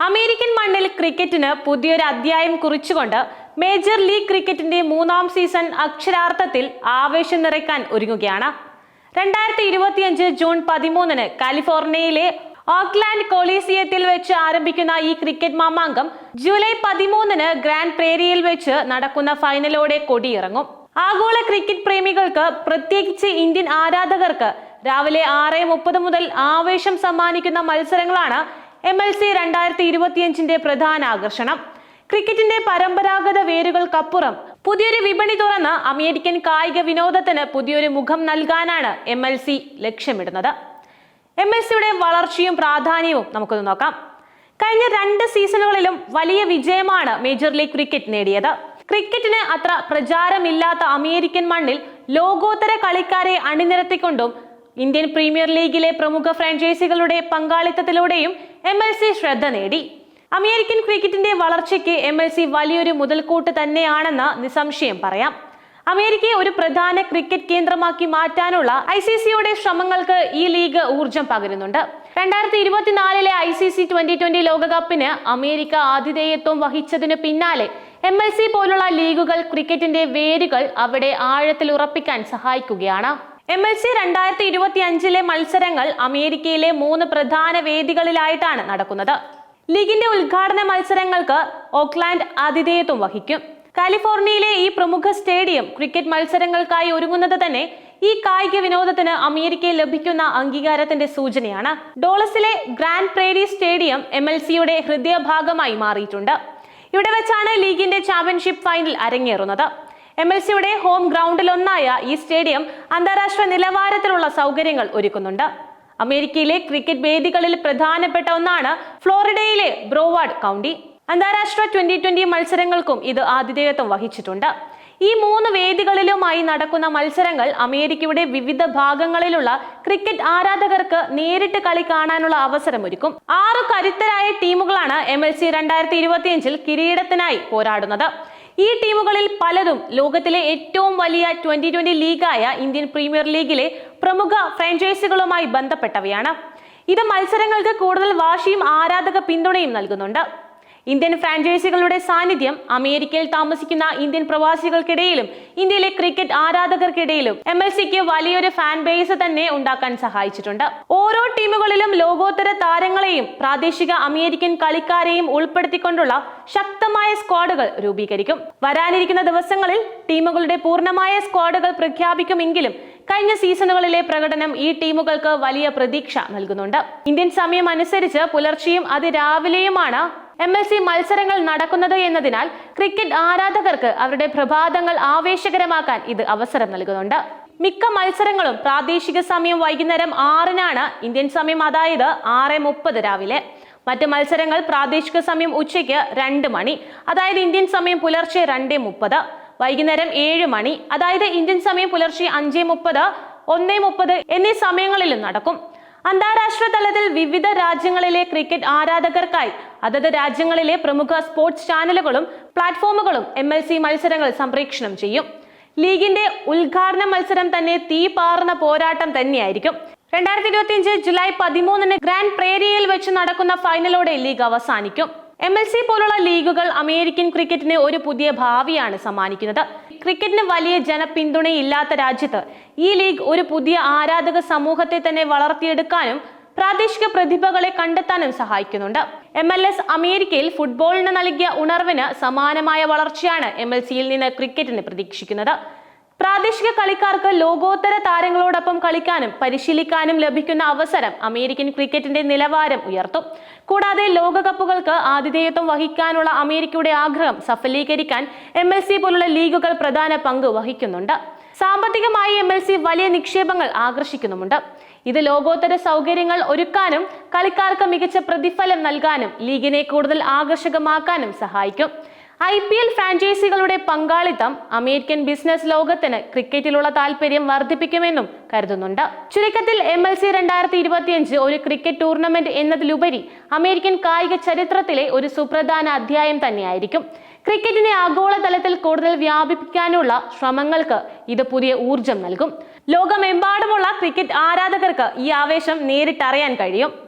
American മണ്ണിൽ ക്രിക്കറ്റിന് പുതിയൊരു അധ്യായം കുറിച്ചുകൊണ്ട് മേജർ ലീഗ് ക്രിക്കറ്റിന്റെ മൂന്നാം സീസൺ അക്ഷരാർത്ഥത്തിൽ ആവേശം നിറയ്ക്കാൻ ഒരുങ്ങുകയാണ്. രണ്ടായിരത്തി ഇരുപത്തിയഞ്ച് ജൂൺ പതിമൂന്നിന് കാലിഫോർണിയയിലെ ഓക്ലാൻഡ് കൊളീസിയത്തിൽ വെച്ച് ആരംഭിക്കുന്ന ഈ ക്രിക്കറ്റ് മാമാങ്കം ജൂലൈ പതിമൂന്നിന് ഗ്രാൻഡ് പ്രേരിയയിൽ വെച്ച് നടക്കുന്ന ഫൈനലോടെ കൊടിയിറങ്ങും. ആഗോള ക്രിക്കറ്റ് പ്രേമികൾക്ക് പ്രത്യേകിച്ച് ഇന്ത്യൻ ആരാധകർക്ക് രാവിലെ ആറ് മുപ്പത് മുതൽ ആവേശം സമ്മാനിക്കുന്ന മത്സരങ്ങളാണ് എം എൽ സി രണ്ടായിരത്തി ഇരുപത്തിയഞ്ചിന്റെ പ്രധാന ആകർഷണം. ക്രിക്കറ്റിന്റെ പരമ്പരാഗത വേരുകൾക്കപ്പുറം പുതിയൊരു വിപണി തുറന്ന് അമേരിക്കൻ കായിക വിനോദത്തിന് പുതിയൊരു മുഖം നൽകാനാണ് എം എൽ സി ലക്ഷ്യമിടുന്നത്. എം എൽ സിയുടെ വളർച്ചയും പ്രാധാന്യവും നമുക്കൊന്ന് നോക്കാം. കഴിഞ്ഞ രണ്ട് സീസണുകളിലും വലിയ വിജയമാണ് മേജർ ലീഗ് ക്രിക്കറ്റ് നേടിയത്. ക്രിക്കറ്റിന് അത്ര പ്രചാരമില്ലാത്ത അമേരിക്കൻ മണ്ണിൽ ലോകോത്തര കളിക്കാരെ അണിനിരത്തിക്കൊണ്ടും ഇന്ത്യൻ പ്രീമിയർ ലീഗിലെ പ്രമുഖ ഫ്രാഞ്ചൈസികളുടെ പങ്കാളിത്തത്തിലൂടെയും എം എൽ സി ശ്രദ്ധ നേടി. അമേരിക്കൻ ക്രിക്കറ്റിന്റെ വളർച്ചയ്ക്ക് എം എൽ സി വലിയൊരു മുതൽക്കൂട്ട് തന്നെയാണെന്ന് നിസ്സംശയം പറയാം. അമേരിക്കയെ ഒരു പ്രധാന ക്രിക്കറ്റ് കേന്ദ്രമാക്കി മാറ്റാനുള്ള ഐ സി സിയുടെ ശ്രമങ്ങൾക്ക് ഈ ലീഗ് ഊർജം പകരുന്നുണ്ട്. രണ്ടായിരത്തി ഇരുപത്തിനാലിലെ I C C twenty twenty ലോകകപ്പിന് അമേരിക്ക ആതിഥേയത്വം വഹിച്ചതിന് പിന്നാലെ എം എൽ സി പോലുള്ള ലീഗുകൾ ക്രിക്കറ്റിന്റെ വേരുകൾ അവിടെ ആഴത്തിൽ ഉറപ്പിക്കാൻ സഹായിക്കുകയാണ്. എം എൽ സി രണ്ടായിരത്തി ഇരുപത്തി അഞ്ചിലെ മത്സരങ്ങൾ അമേരിക്കയിലെ മൂന്ന് പ്രധാന വേദികളിലായിട്ടാണ് നടക്കുന്നത്. ലീഗിന്റെ ഉദ്ഘാടന മത്സരങ്ങൾക്ക് ഓക്ലാൻഡ് ആതിഥേയത്വം വഹിക്കും. കാലിഫോർണിയയിലെ ഈ പ്രമുഖ സ്റ്റേഡിയം ക്രിക്കറ്റ് മത്സരങ്ങൾക്കായി ഒരുങ്ങുന്നത് തന്നെ ഈ കായിക വിനോദത്തിന് അമേരിക്കയിൽ ലഭിക്കുന്ന അംഗീകാരത്തിന്റെ സൂചനയാണ്. ഡോളസിലെ grand prairie stadium M L സിയുടെ ഹൃദയഭാഗമായി മാറിയിട്ടുണ്ട്. ഇവിടെ വെച്ചാണ് ലീഗിന്റെ ചാമ്പ്യൻഷിപ്പ് ഫൈനൽ അരങ്ങേറുന്നത്. എം എൽ സിയുടെ ഹോം ഗ്രൗണ്ടിലൊന്നായ ഈ സ്റ്റേഡിയം അന്താരാഷ്ട്ര നിലവാരത്തിലുള്ള സൗകര്യങ്ങൾ ഒരുക്കുന്നുണ്ട്. അമേരിക്കയിലെ ക്രിക്കറ്റ് വേദികളിൽ പ്രധാനപ്പെട്ട ഒന്നാണ് ഫ്ലോറിഡയിലെ ബ്രോവാർഡ് കൗണ്ടി. അന്താരാഷ്ട്ര ട്വന്റി ട്വന്റി മത്സരങ്ങൾക്കും ഇത് ആതിഥേയത്വം വഹിച്ചിട്ടുണ്ട്. ഈ മൂന്ന് വേദികളിലുമായി നടക്കുന്ന മത്സരങ്ങൾ അമേരിക്കയുടെ വിവിധ ഭാഗങ്ങളിലുള്ള ക്രിക്കറ്റ് ആരാധകർക്ക് നേരിട്ട് കളി കാണാനുള്ള അവസരമൊരുക്കും ആറ് കരുത്തരായ ടീമുകളാണ് എം എൽ സി രണ്ടായിരത്തി ഇരുപത്തിയഞ്ചിൽ കിരീടത്തിനായി പോരാടുന്നത്. ഈ ടീമുകളിൽ പലതും ലോകത്തിലെ ഏറ്റവും വലിയ ട്വന്റി ട്വന്റി ലീഗായ ഇന്ത്യൻ പ്രീമിയർ ലീഗിലെ പ്രമുഖ ഫ്രാഞ്ചൈസികളുമായി ബന്ധപ്പെട്ടവയാണ്. ഇത് മത്സരങ്ങൾക്ക് കൂടുതൽ വാശിയും ആരാധക പിന്തുണയും നൽകുന്നുണ്ട്. ഇന്ത്യൻ ഫ്രാഞ്ചൈസികളുടെ സാന്നിധ്യം അമേരിക്കയിൽ താമസിക്കുന്ന ഇന്ത്യൻ പ്രവാസികൾക്കിടയിലും ഇന്ത്യയിലെ ക്രിക്കറ്റ് ആരാധകർക്കിടയിലും എം എൽ സിക്ക് വലിയൊരു ഫാൻ ബേസ് തന്നെ ഉണ്ടാക്കാൻ സഹായിച്ചിട്ടുണ്ട്. ഓരോ ടീമുകളിലും ലോകോത്തര താരങ്ങളെയും പ്രാദേശിക അമേരിക്കൻ കളിക്കാരെയും ഉൾപ്പെടുത്തിക്കൊണ്ടുള്ള ശക്തമായ സ്ക്വാഡുകൾ രൂപീകരിക്കും. വരാനിരിക്കുന്ന ദിവസങ്ങളിൽ ടീമുകളുടെ പൂർണമായ സ്ക്വാഡുകൾ പ്രഖ്യാപിക്കുമെങ്കിലും കഴിഞ്ഞ സീസണുകളിലെ പ്രകടനം ഈ ടീമുകൾക്ക് വലിയ പ്രതീക്ഷ നൽകുന്നുണ്ട്. ഇന്ത്യൻ സമയം അനുസരിച്ച് പുലർച്ചെയും അതിരാവിലെയുമാണ് എം എൽ സി മത്സരങ്ങൾ നടക്കുന്നത് എന്നതിനാൽ ക്രിക്കറ്റ് ആരാധകർക്ക് അവരുടെ പ്രഭാതങ്ങൾ ആവേശകരമാക്കാൻ ഇത് അവസരം നൽകുന്നുണ്ട്. മിക്ക മത്സരങ്ങളും പ്രാദേശിക സമയം വൈകുന്നേരം ആറിനാണ് ഇന്ത്യൻ സമയം അതായത് ആറ് മുപ്പത് രാവിലെ. മറ്റ് മത്സരങ്ങൾ പ്രാദേശിക സമയം ഉച്ചയ്ക്ക് രണ്ട് മണി അതായത് ഇന്ത്യൻ സമയം പുലർച്ചെ രണ്ട് മുപ്പത് വൈകുന്നേരം ഏഴ് മണി അതായത് ഇന്ത്യൻ സമയം പുലർച്ചെ അഞ്ച് മുപ്പത് ഒന്ന് മുപ്പത് എന്നീ സമയങ്ങളിലും നടക്കും. അന്താരാഷ്ട്ര തലത്തിൽ വിവിധ രാജ്യങ്ങളിലെ ക്രിക്കറ്റ് ആരാധകർക്കായി അതത് രാജ്യങ്ങളിലെ പ്രമുഖ സ്പോർട്സ് ചാനലുകളും പ്ലാറ്റ്ഫോമുകളും എം മത്സരങ്ങൾ സംപ്രേക്ഷണം ചെയ്യും. ലീഗിന്റെ ഉദ്ഘാടന മത്സരം തന്നെ തീ പാറുന്ന പോരാട്ടം തന്നെയായിരിക്കും. രണ്ടായിരത്തി ഇരുപത്തിയഞ്ച് ജൂലൈ പതിമൂന്നിന് ഗ്രാൻഡ് പ്രേരിയയിൽ വെച്ച് നടക്കുന്ന ഫൈനലോടെ ലീഗ് അവസാനിക്കും. എം എൽ സി പോലുള്ള ലീഗുകൾ അമേരിക്കൻ ക്രിക്കറ്റിന് ഒരു പുതിയ ഭാവിയാണ് സമ്മാനിക്കുന്നത്. ക്രിക്കറ്റിന് വലിയ ജനപിന്തുണയില്ലാത്ത രാജ്യത്ത് ഈ ലീഗ് ഒരു പുതിയ ആരാധക സമൂഹത്തെ തന്നെ വളർത്തിയെടുക്കാനും പ്രാദേശിക പ്രതിഭകളെ കണ്ടെത്താനും സഹായിക്കുന്നുണ്ട്. എം എൽ എസ് അമേരിക്കയിൽ ഫുട്ബോളിന് നൽകിയ ഉണർവിന് സമാനമായ വളർച്ചയാണ് എം എൽ സിയിൽ നിന്ന് ക്രിക്കറ്റിന് പ്രതീക്ഷിക്കുന്നത്. പ്രാദേശിക കളിക്കാർക്ക് ലോകോത്തര താരങ്ങളോടൊപ്പം കളിക്കാനും പരിശീലിക്കാനും ലഭിക്കുന്ന അവസരം അമേരിക്കൻ ക്രിക്കറ്റിന്റെ നിലവാരം ഉയർത്തും. കൂടാതെ ലോകകപ്പുകൾക്ക് ആതിഥേയത്വം വഹിക്കാനുള്ള അമേരിക്കയുടെ ആഗ്രഹം സഫലീകരിക്കാൻ എം എൽ സി പോലുള്ള ലീഗുകൾ പ്രധാന പങ്ക് വഹിക്കുന്നുണ്ട്. സാമ്പത്തികമായി എം എൽ സി വലിയ നിക്ഷേപങ്ങൾ ആകർഷിക്കുന്നുമുണ്ട്. ഇത് ലോകോത്തര സൗകര്യങ്ങൾ ഒരുക്കാനും കളിക്കാർക്ക് മികച്ച പ്രതിഫലം നൽകാനും ലീഗിനെ കൂടുതൽ ആകർഷകമാക്കാനും സഹായിക്കും. ഐ പി എൽ ഫ്രാഞ്ചൈസികളുടെ പങ്കാളിത്തം അമേരിക്കൻ ബിസിനസ് ലോകത്തിന് ക്രിക്കറ്റിലുള്ള താല്പര്യം വർദ്ധിപ്പിക്കുമെന്നും കരുതുന്നുണ്ട്. ചുരുക്കത്തിൽ എം എൽ സി രണ്ടായിരത്തി ഇരുപത്തിയഞ്ച് ഒരു ക്രിക്കറ്റ് ടൂർണമെന്റ് എന്നതിലുപരി അമേരിക്കൻ കായിക ചരിത്രത്തിലെ ഒരു സുപ്രധാന അധ്യായം തന്നെയായിരിക്കും. ക്രിക്കറ്റിനെ ആഗോളതലത്തിൽ കൂടുതൽ വ്യാപിപ്പിക്കാനുള്ള ശ്രമങ്ങൾക്ക് ഇത് പുതിയ ഊർജം നൽകും. ലോകമെമ്പാടുമുള്ള ക്രിക്കറ്റ് ആരാധകർക്ക് ഈ ആവേശം നേരിട്ടറിയാൻ കഴിയും.